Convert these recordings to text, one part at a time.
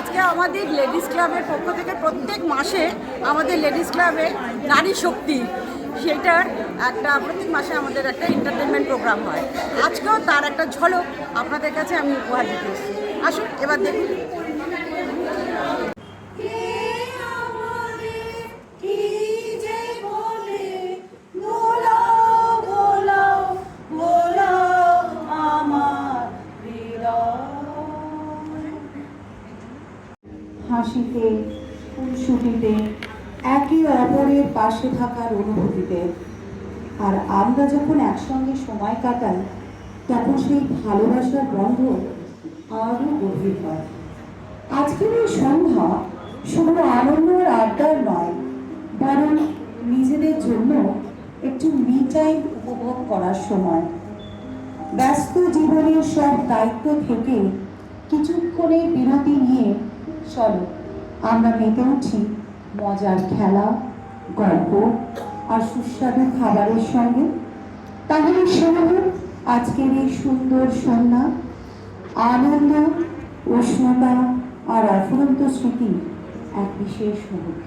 আজকে আমাদের লেডিস ক্লাবের পক্ষ থেকে প্রত্যেক মাসে আমাদের লেডিস ক্লাবে নারী শক্তি, সেটার একটা প্রত্যেক মাসে আমাদের একটা এন্টারটেনমেন্ট প্রোগ্রাম হয়। আজকেও তার একটা ঝলক আপনাদের কাছে আমি উপহার দিতে আসুন, এবার দেখুন। হাসিতে খুনসুটিতে একে অপরের পাশে থাকার অনুভূতিতে। আর আমরা যখন একসঙ্গে সময় কাটাই, তখন সেই ভালোবাসার বন্ধন আরও গভীর হয়। আজকের এই সন্ধ্যা শুধু আনন্দ আর আড্ডার নয়, বরং নিজেদের জন্য একটু মি টাইম উপভোগ করার সময়। ব্যস্ত জীবনের সব দায়িত্ব থেকে কিছুক্ষণের বিরতি নিয়ে চলো, আমরা মেতে উঠি মজার খেলা, গল্প আর সুস্বাদু খাবারের সঙ্গে। তাহলে শুরু আজকের এই সুন্দর সন্ধ্যা। আনন্দ, উষ্ণতা আর অফুরন্ত স্মৃতি এক বিশেষ মুহূর্ত।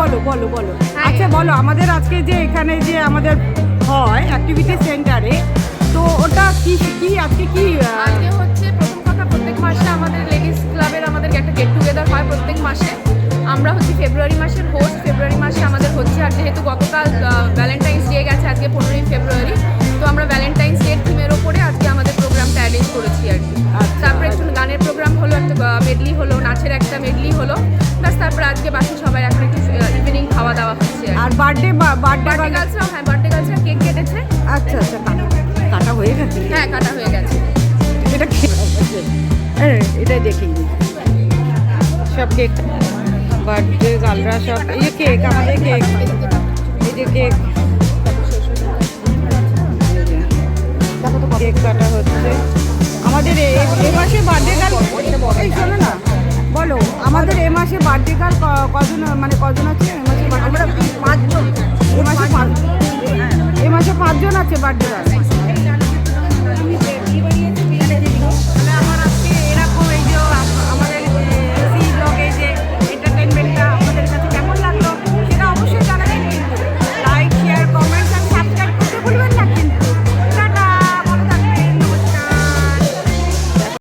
বলো বলো বলো। আচ্ছা বলো আমাদের আজকে যে এখানে যে আমাদের হয় অ্যাক্টিভিটি সেন্টারে তো ওটা কি কি আজকে কি আজকে হচ্ছে প্রথম কথা প্রত্যেক মাসে আমাদের লেডিস ক্লাবের আমাদের একটা গেট টুগেদার হয় প্রত্যেক মাসে। আমরা হচ্ছে ফেব্রুয়ারি মাসের হোস্ট ফেব্রুয়ারি মাসে আমাদের হচ্ছে আর যেহেতু গতকাল ভ্যালেন্টাইন্স ডে গেছে আজকে পনেরোই ফেব্রুয়ারি তো আমরা ভ্যালেন্টাইন্স ডে থিমের ওপরে আজকে আমাদের প্রোগ্রামটা অ্যারেঞ্জ করেছি আর কি। আচ্ছা। তারপরে একটু গানের প্রোগ্রাম হলো একটা মেডলি হলো নাচের একটা মেডলি হলো। ব্যাস তারপরে আজকে বাকি সবাই বার্থডে বার্থডে গার্লসরাও হ্যাঁ বার্থডে গার্লসরা কেক কেটেছে। আচ্ছা আচ্ছা কাটা। কাটা হয়ে গেছে? হ্যাঁ কাটা হয়ে গেছে। এটা এই, এটাই দেখি। সব কেক বার্থডে গালরা সব এই কেক আমাদের কেক এই যে কেক কেক কাটা হচ্ছে। আমাদের এ মাসে বার্থডে গার্ল এই শোনো না। বলো আমাদের এ মাসে বার্থডে গার্ল কজন মানে কজন আছে? আমরা পাঁচজন এ মাসে পাঁচজন আছে বার্থডে